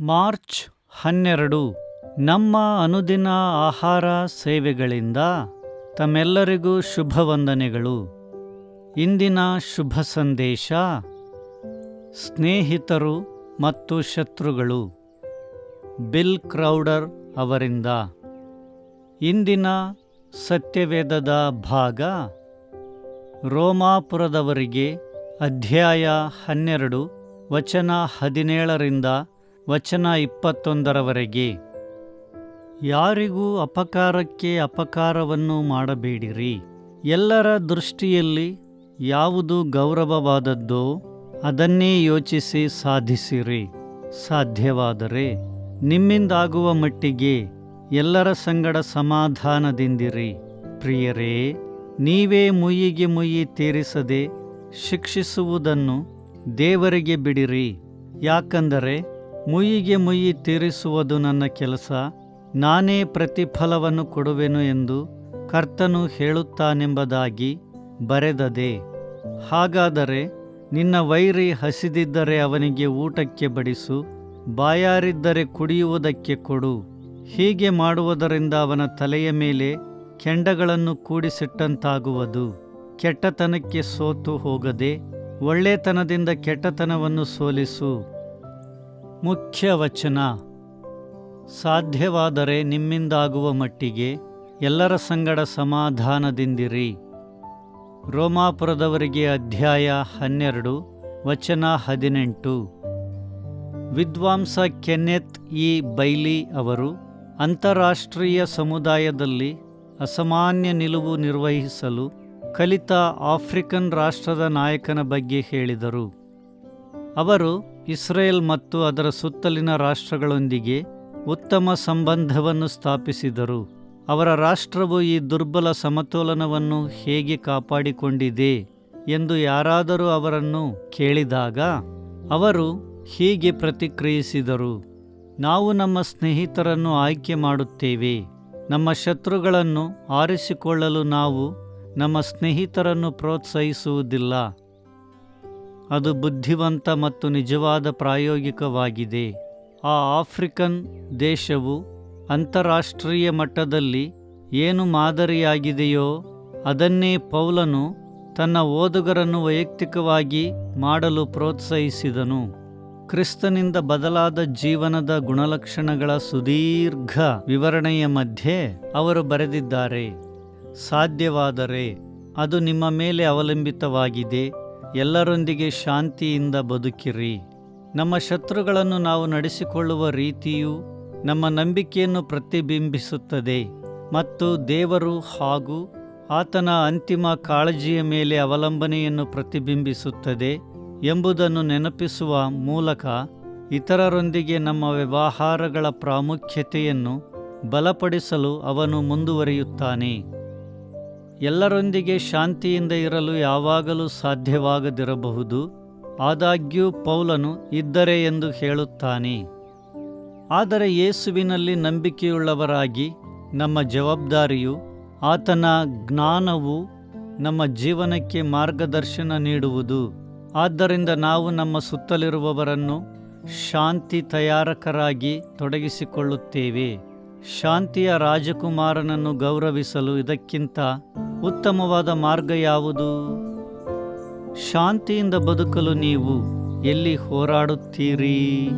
March ಹನ್ನೆರಡು ನಮ್ಮ ಅನುದಿನ ಆಹಾರ ಸೇವೆಗಳಿಂದ ತಮ್ಮೆಲ್ಲರಿಗೂ ಶುಭ ವಂದನೆಗಳು. ಇಂದಿನ ಶುಭ ಸಂದೇಶ, ಸ್ನೇಹಿತರು ಮತ್ತು ಶತ್ರುಗಳು. ಬಿಲ್ ಕ್ರೌಡರ್ ಅವರಿಂದ. ಇಂದಿನ ಸತ್ಯವೇದದ ಭಾಗ, ರೋಮಾಪುರದವರಿಗೆ ಅಧ್ಯಾಯ ಹನ್ನೆರಡು, ವಚನ ಹದಿನೇಳರಿಂದ ವಚನ ಇಪ್ಪತ್ತೊಂದರವರೆಗೆ, ಯಾರಿಗೂ ಅಪಕಾರಕ್ಕೆ ಅಪಕಾರವನ್ನು ಮಾಡಬೇಡಿರಿ. ಎಲ್ಲರ ದೃಷ್ಟಿಯಲ್ಲಿ ಯಾವುದು ಗೌರವವಾದದ್ದೋ ಅದನ್ನೇ ಯೋಚಿಸಿ ಸಾಧಿಸಿರಿ. ಸಾಧ್ಯವಾದರೆ ನಿಮ್ಮಿಂದಾಗುವ ಮಟ್ಟಿಗೆ ಎಲ್ಲರ ಸಂಗಡ ಸಮಾಧಾನದಿಂದಿರಿ. ಪ್ರಿಯರೇ, ನೀವೇ ಮುಯ್ಯಿಗೆ ಮುಯ್ಯಿ ತೀರಿಸದೆ ಶಿಕ್ಷಿಸುವುದನ್ನು ದೇವರಿಗೆ ಬಿಡಿರಿ. ಯಾಕಂದರೆ ಮುಯ್ಯಿಗೆ ಮುಯಿ ತೀರಿಸುವುದು ನನ್ನ ಕೆಲಸ. ನಾನೇ ಪ್ರತಿಫಲವನ್ನು ಕೊಡುವೆನು ಎಂದು ಕರ್ತನು ಹೇಳುತ್ತಾನೆಂಬುದಾಗಿ ಬರೆದದೆ. ಹಾಗಾದರೆ ನಿನ್ನ ವೈರಿ ಹಸಿದಿದ್ದರೆ ಅವನಿಗೆ ಊಟಕ್ಕೆ ಬಡಿಸು, ಬಾಯಾರಿದ್ದರೆ ಕುಡಿಯುವುದಕ್ಕೆ ಕೊಡು. ಹೀಗೆ ಮಾಡುವುದರಿಂದ ಅವನ ತಲೆಯ ಮೇಲೆ ಕೆಂಡಗಳನ್ನು ಕೂಡಿಸಿಟ್ಟಂತಾಗುವುದು. ಕೆಟ್ಟತನಕ್ಕೆ ಸೋತು ಹೋಗದೆ ಒಳ್ಳೆತನದಿಂದ ಕೆಟ್ಟತನವನ್ನು ಸೋಲಿಸು. ಮುಖ್ಯ ವಚನ. ಸಾಧ್ಯವಾದರೆ ನಿಮ್ಮಿಂದಾಗುವ ಮಟ್ಟಿಗೆ ಎಲ್ಲರ ಸಂಗಡ ಸಮಾಧಾನದಿಂದಿರಿ. ರೋಮಾಪುರದವರಿಗೆ ಅಧ್ಯಾಯ ಹನ್ನೆರಡು, ವಚನ ಹದಿನೆಂಟು. ವಿದ್ವಾಂಸ ಕೆನ್ನೆತ್ ಇ ಬೈಲಿ ಅವರು ಅಂತಾರಾಷ್ಟ್ರೀಯ ಸಮುದಾಯದಲ್ಲಿ ಅಸಾಮಾನ್ಯ ನಿಲುವು ನಿರ್ವಹಿಸಲು ಕಲಿತ ಆಫ್ರಿಕನ್ ರಾಷ್ಟ್ರದ ನಾಯಕನ ಬಗ್ಗೆ ಹೇಳಿದರು. ಅವರು ಇಸ್ರೇಲ್ ಮತ್ತು ಅದರ ಸುತ್ತಲಿನ ರಾಷ್ಟ್ರಗಳೊಂದಿಗೆ ಉತ್ತಮ ಸಂಬಂಧವನ್ನು ಸ್ಥಾಪಿಸಿದರು. ಅವರ ರಾಷ್ಟ್ರವು ಈ ದುರ್ಬಲ ಸಮತೋಲನವನ್ನು ಹೇಗೆ ಕಾಪಾಡಿಕೊಂಡಿದೆ ಎಂದು ಯಾರಾದರೂ ಅವರನ್ನು ಕೇಳಿದಾಗ, ಅವರು ಹೀಗೆ ಪ್ರತಿಕ್ರಿಯಿಸಿದರು, ನಾವು ನಮ್ಮ ಸ್ನೇಹಿತರನ್ನು ಆಯ್ಕೆ ಮಾಡುತ್ತೇವೆ. ನಮ್ಮ ಶತ್ರುಗಳನ್ನು ಆರಿಸಿಕೊಳ್ಳಲು ನಾವು ನಮ್ಮ ಸ್ನೇಹಿತರನ್ನು ಪ್ರೋತ್ಸಾಹಿಸುವುದಿಲ್ಲ. ಅದು ಬುದ್ಧಿವಂತ ಮತ್ತು ನಿಜವಾದ ಪ್ರಾಯೋಗಿಕವಾಗಿದೆ. ಆ ಆಫ್ರಿಕನ್ ದೇಶವು ಅಂತಾರಾಷ್ಟ್ರೀಯ ಮಟ್ಟದಲ್ಲಿ ಏನು ಮಾದರಿಯಾಗಿದೆಯೋ ಅದನ್ನೇ ಪೌಲನು ತನ್ನ ಓದುಗರನ್ನು ವೈಯಕ್ತಿಕವಾಗಿ ಮಾಡಲು ಪ್ರೋತ್ಸಾಹಿಸಿದನು. ಕ್ರಿಸ್ತನಿಂದ ಬದಲಾದ ಜೀವನದ ಗುಣಲಕ್ಷಣಗಳ ಸುದೀರ್ಘ ವಿವರಣೆಯ ಮಧ್ಯೆ ಅವರು ಬರೆದಿದ್ದಾರೆ. ಸಾಧ್ಯವಾದರೆ ಅದು ನಿಮ್ಮ ಮೇಲೆ ಅವಲಂಬಿತವಾಗಿದೆ. ಎಲ್ಲರೊಂದಿಗೆ ಶಾಂತಿಯಿಂದ ಬದುಕಿರಿ. ನಮ್ಮ ಶತ್ರುಗಳನ್ನು ನಾವು ನಡೆಸಿಕೊಳ್ಳುವ ರೀತಿಯು ನಮ್ಮ ನಂಬಿಕೆಯನ್ನು ಪ್ರತಿಬಿಂಬಿಸುತ್ತದೆ ಮತ್ತು ದೇವರು ಹಾಗೂ ಆತನ ಅಂತಿಮ ಕಾಳಜಿಯ ಮೇಲೆ ಅವಲಂಬನೆಯನ್ನು ಪ್ರತಿಬಿಂಬಿಸುತ್ತದೆ ಎಂಬುದನ್ನು ನೆನಪಿಸುವ ಮೂಲಕ ಇತರರೊಂದಿಗೆ ನಮ್ಮ ವ್ಯವಹಾರಗಳ ಪ್ರಾಮುಖ್ಯತೆಯನ್ನು ಬಲಪಡಿಸಲು ಅವನು ಮುಂದುವರಿಯುತ್ತಾನೆ. ಎಲ್ಲರೊಂದಿಗೆ ಶಾಂತಿಯಿಂದ ಇರಲು ಯಾವಾಗಲೂ ಸಾಧ್ಯವಾಗದಿರಬಹುದು. ಆದಾಗ್ಯೂ ಪೌಲನು ಇದ್ದರೆ ಎಂದು ಹೇಳುತ್ತಾನೆ. ಆದರೆ ಯೇಸುವಿನಲ್ಲಿ ನಂಬಿಕೆಯುಳ್ಳವರಾಗಿ ನಮ್ಮ ಜವಾಬ್ದಾರಿಯು, ಆತನ ಜ್ಞಾನವು ನಮ್ಮ ಜೀವನಕ್ಕೆ ಮಾರ್ಗದರ್ಶನ ನೀಡುವುದು. ಆದ್ದರಿಂದ ನಾವು ನಮ್ಮ ಸುತ್ತಲಿರುವವರನ್ನು ಶಾಂತಿ ತಯಾರಕರಾಗಿ ತೊಡಗಿಸಿಕೊಳ್ಳುತ್ತೇವೆ. ಶಾಂತಿಯ ರಾಜಕುಮಾರನನ್ನು ಗೌರವಿಸಲು ಇದಕ್ಕಿಂತ ಉತ್ತಮವಾದ ಮಾರ್ಗ ಯಾವುದು? ಶಾಂತಿಯಿಂದ ಬದುಕಲು ನೀವು ಎಲ್ಲಿ ಹೋರಾಡುತ್ತೀರಿ?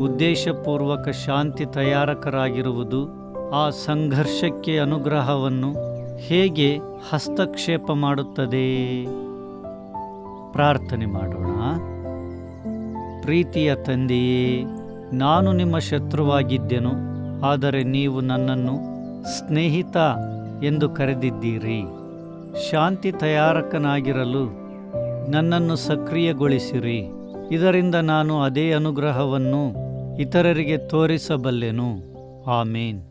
ಉದ್ದೇಶಪೂರ್ವಕ ಶಾಂತಿ ತಯಾರಕರಾಗಿರುವುದು ಆ ಸಂಘರ್ಷಕ್ಕೆ ಅನುಗ್ರಹವನ್ನು ಹೇಗೆ ಹಸ್ತಕ್ಷೇಪ ಮಾಡುತ್ತದೆ? ಪ್ರಾರ್ಥನೆ ಮಾಡೋಣ. ಪ್ರೀತಿಯ ತಂದೆಯೇ, ನಾನು ನಿಮ್ಮ ಶತ್ರುವಾಗಿದ್ದೆನು. ಆದರೆ ನೀವು ನನ್ನನ್ನು ಸ್ನೇಹಿತ ಎಂದು ಕರೆದಿದ್ದೀರಿ. ಶಾಂತಿ ತಯಾರಕನಾಗಿರಲು ನನ್ನನ್ನು ಸಕ್ರಿಯಗೊಳಿಸಿರಿ. ಇದರಿಂದ ನಾನು ಅದೇ ಅನುಗ್ರಹವನ್ನು ಇತರರಿಗೆ ತೋರಿಸಬಲ್ಲೆನು. ಆಮೇನ್.